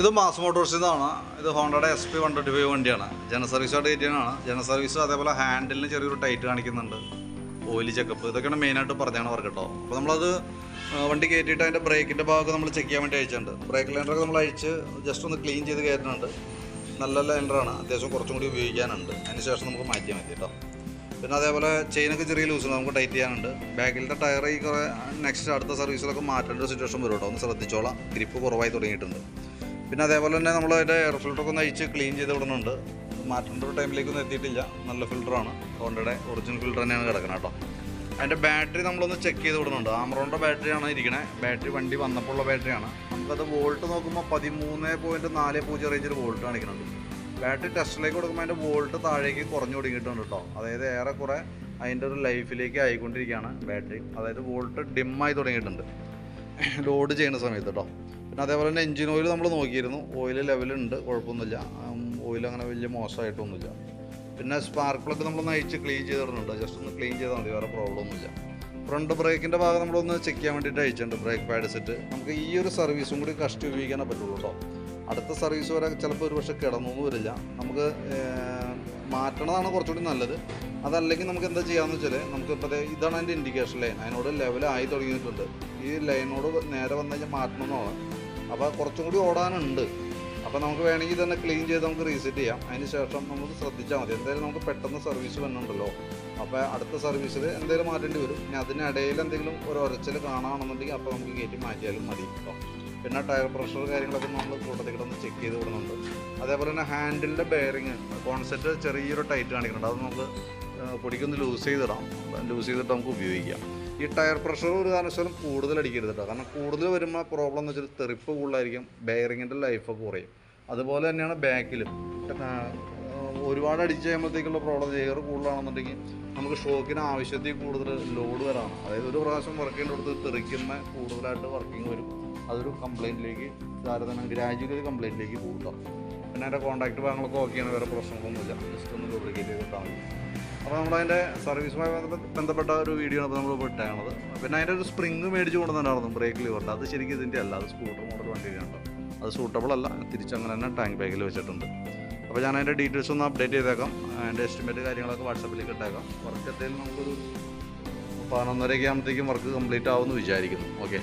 ഇത് മാസ് മോട്ടോഴ്സിൽ നിന്നാണ് ഇത് ഹോണ്ടയുടെ S P one twenty five വണ്ടിയാണ്. ജന സർവീസുമായിട്ട് കയറ്റിയാണ് ജന സർവീസും അതേപോലെ ഹാൻഡിലിന് ചെറിയൊരു ടൈറ്റ് കാണിക്കുന്നുണ്ട്. ഓയിൽ ചെക്കപ്പ് ഇതൊക്കെയാണ് മെയിനായിട്ട് പറഞ്ഞാണ് വർക്ക് കേട്ടോ അപ്പോൾ നമ്മളത് വണ്ടി കയറ്റിയിട്ട് അതിന്റെ ബ്രേക്കിന്റെ ഭാഗമൊക്കെ നമ്മൾ ചെക്ക് ചെയ്യാൻ വേണ്ടി അയച്ചിട്ടുണ്ട്. ബ്രേക്ക് ലൈനറൊക്കെ നമ്മൾ അഴിച്ച് ജസ്റ്റ് ഒന്ന് ക്ലീൻ ചെയ്ത് കയറ്റുന്നുണ്ട്. നല്ല ലൈനറാണ് അത്യാവശ്യം കുറച്ചും കൂടി ഉപയോഗിക്കാനുണ്ട്. അതിന് ശേഷം നമുക്ക് മാറ്റിയാൽ മതി കേട്ടോ പിന്നെ അതേപോലെ ചെയിനൊക്കെ ചെറിയ ലൂസുണ്ട് നമുക്ക് ടൈറ്റ് ചെയ്യാനുണ്ട്. ബാക്കിലത്തെ ടയർ ഈ കുറേ നെക്സ്റ്റ് അടുത്ത സർവീസിലൊക്കെ മാറ്റേണ്ട ഒരു സിറ്റുവേഷൻ വരും കേട്ടോ ഒന്ന് ശ്രദ്ധിച്ചോളാം. ഗ്രിപ്പ് കുറവായി തുടങ്ങിയിട്ടുണ്ട്. പിന്നെ അതേപോലെ തന്നെ നമ്മൾ അതിന്റെ എയർ ഫിൽറ്ററൊക്കെ ഒന്ന് അഴിച്ച് ക്ലീൻ ചെയ്ത് വിടുന്നുണ്ട്. മാറ്റേണ്ട ഒരു ടൈമിലേക്കൊന്നും എത്തിയിട്ടില്ല. നല്ല ഫിൽറ്ററാണ് ഹോണ്ടയുടെ ഒറിജിനൽ ഫിൽറ്റർ തന്നെയാണ് കിടക്കുന്നത് കേട്ടോ. അതിന്റെ ബാറ്ററി നമ്മളൊന്ന് ചെക്ക് ചെയ്ത് വിടുന്നുണ്ട്. ആമറോണിന്റെ ബാറ്ററിയാണ് ഇരിക്കണേ. ബാറ്ററി വണ്ടി വന്നപ്പോൾ ഉള്ള ബാറ്ററിയാണ് നമുക്കത് വോൾട്ട് നോക്കുമ്പോൾ പതിമൂന്ന് പോയിന്റ് നാല് പൂജ്യം റേഞ്ചിൽ വോൾട്ട് കാണിക്കുന്നുണ്ട്. ബാറ്ററി ടെസ്റ്റിലേക്ക് കൊടുക്കുമ്പോൾ അതിന്റെ വോൾട്ട് താഴേക്ക് കുറഞ്ഞു തുടങ്ങിയിട്ടുണ്ട് കേട്ടോ. അതായത് ഏറെക്കുറെ അതിന്റെ ഒരു ലൈഫിലേക്ക് ആയിക്കൊണ്ടിരിക്കുകയാണ് ബാറ്ററി അതായത് വോൾട്ട് ഡിമ്മായി തുടങ്ങിയിട്ടുണ്ട്. ലോഡ് ചെയ്യുന്ന സമയത്ത് കേട്ടോ. പിന്നെ അതേപോലെ തന്നെ എൻജിൻ ഓയിൽ നമ്മൾ നോക്കിയിരുന്നു. ഓയിൽ ലെവലുണ്ട് കുഴപ്പമൊന്നുമില്ല. ഓയിൽ അങ്ങനെ വലിയ മോശമായിട്ടൊന്നുമില്ല. പിന്നെ സ്പാർക്ക് പ്ലഗ് നമ്മളൊന്ന് അഴിച്ച് ക്ലീൻ ചെയ്തിടുന്നുണ്ട് ജസ്റ്റ് ഒന്ന് ക്ലീൻ ചെയ്താൽ മതി വേറെ പ്രോബ്ലം ഒന്നുമില്ല. ഫ്രണ്ട് ബ്രേക്കിന്റെ ഭാഗം നമ്മളൊന്ന് ചെക്ക് ചെയ്യാൻ വേണ്ടിയിട്ട് അയച്ചിട്ടുണ്ട് ബ്രേക്ക് പാഡ് സെറ്റ് നമുക്ക് ഈ ഒരു സർവീസും കൂടി കഷ്ടി ഉപയോഗിക്കാനേ പറ്റുള്ളൂ കേട്ടോ അടുത്ത സർവീസ് വരെ ചിലപ്പോൾ ഒരു പക്ഷേ കിടന്നൊന്നും വരില്ല. നമുക്ക് മാറ്റണതാണ് കുറച്ചുകൂടി നല്ലത്. അതല്ലെങ്കിൽ നമുക്ക് എന്താ ചെയ്യാമെന്ന് വെച്ചാൽ നമുക്ക് ഇപ്പോൾ ഇതാണ് അതിന്റെ ഇൻഡിക്കേഷൻ ലൈൻ അതിനോട് ലെവലായി തുടങ്ങിയിട്ടുണ്ട്. ഈ ലൈനോട് നേരെ വന്നു കഴിഞ്ഞാൽ മാറ്റണമെന്നാണ്. അപ്പോൾ കുറച്ചും കൂടി ഓടാനുണ്ട്. അപ്പോൾ നമുക്ക് വേണമെങ്കിൽ തന്നെ ക്ലീൻ ചെയ്ത് നമുക്ക് റീസെറ്റ് ചെയ്യാം. അതിന് ശേഷം നമുക്ക് ശ്രദ്ധിച്ചാൽ മതി. എന്തായാലും നമുക്ക് പെട്ടെന്ന് സർവീസ് വന്നുണ്ടല്ലോ അപ്പോൾ അടുത്ത സർവീസിൽ എന്തെങ്കിലും മാറ്റേണ്ടി വരും. ഇനി അതിനിടയിൽ എന്തെങ്കിലും ഒരു ഒരച്ചിൽ കാണുകയാണെന്നുണ്ടെങ്കിൽ അപ്പോൾ നമുക്ക് കയറ്റി മാറ്റിയാലും മതി കേട്ടോ പിന്നെ ടയർ പ്രഷർ കാര്യങ്ങളൊക്കെ നമ്മൾ കൂട്ടത്തിൽ കിടന്ന് ചെക്ക് ചെയ്ത് വിടുന്നുണ്ട്. അതേപോലെ തന്നെ ഹാൻഡിലിന്റെ ബെയറിങ് കോൺസെപ്റ്റ് ചെറിയൊരു ടൈറ്റ് കാണിക്കുന്നുണ്ട്. അത് നമുക്ക് പൊടിക്കൊന്ന് ലൂസ് ചെയ്തിടാം. ലൂസ് ചെയ്തിട്ട് നമുക്ക് ഉപയോഗിക്കാം. ഈ ടയർ പ്രഷർ ഒരു കാരണവശാലും കൂടുതൽ അടിക്കരുത് കേട്ടോ കാരണം കൂടുതൽ വരുമ്പോൾ പ്രോബ്ലം എന്ന് വെച്ചാൽ തെറിപ്പ് കൂടുതലായിരിക്കും ബെയറിങ്ങിന്റെ ലൈഫൊക്കെ കുറയും. അതുപോലെ തന്നെയാണ് ബാക്കിലും ഒരുപാട് അടിച്ച് കഴിയുമ്പോഴത്തേക്കുള്ള പ്രോബ്ലം എയർ കൂടുതലാണെന്നുണ്ടെങ്കിൽ നമുക്ക് ഷോക്കിന് ആവശ്യത്തിൽ കൂടുതൽ ലോഡ് വരാണ്. അതായത് ഒരു പ്രാവശ്യം വർക്ക് ചെയ്യേണ്ടടുത്ത് തെറിക്കുന്ന കൂടുതലായിട്ട് വർക്കിംഗ് വരും. അതൊരു കംപ്ലയിന്റിലേക്ക് താരതമ്യം ഗ്രാജുവലി കംപ്ലയിന്റിലേക്ക് പോകും പിന്നെ എന്റെ കോൺടാക്ട് ഭാഗങ്ങളൊക്കെ ഓക്കെയാണ് വേറെ പ്രശ്നങ്ങളൊന്നുമില്ല. ജസ്റ്റ് ഒന്ന് ഡ്യൂപ്ലിക്കേറ്റ് ചെയ്തിട്ടാണ് അപ്പോൾ നമ്മളതിന്റെ സർവീസുമായി ബന്ധപ്പെട്ട- ഒരു വീഡിയോ ആണ് അപ്പോൾ നമ്മൾ ഇട്ടാണത് പിന്നെ അതിന്റെ ഒരു സ്പ്രിങ് മേടിച്ച് കൊണ്ടുവന്നിട്ടുണ്ടായിരുന്നു ബ്രേക്ക് ലിവറിന്റെ അത് ശരിക്കും ഇതിന്റെ അല്ല. അത് സ്കൂട്ടർ മോഡൽ വണ്ടിയിലുണ്ടോ അത് സൂട്ടബിൾ അല്ല. തിരിച്ചങ്ങനെ തന്നെ ടാങ്ക് ബാഗിൽ വെച്ചിട്ടുണ്ട്. അപ്പോൾ ഞാൻ അതിന്റെ ഡീറ്റെയിൽസ് ഒന്ന് അപ്ഡേറ്റ് ചെയ്തേക്കാം. അതിന്റെ എസ്റ്റിമേറ്റ് കാര്യങ്ങളൊക്കെ വാട്സപ്പിലേക്ക് ഇട്ടേക്കാം. വർക്ക് എന്തെങ്കിലും നമുക്കൊരു പതിനൊന്നരയൊക്കെ ആകുമ്പോഴത്തേക്കും വർക്ക് കംപ്ലീറ്റ് ആവുമെന്ന് വിചാരിക്കുന്നു. ഓക്കെ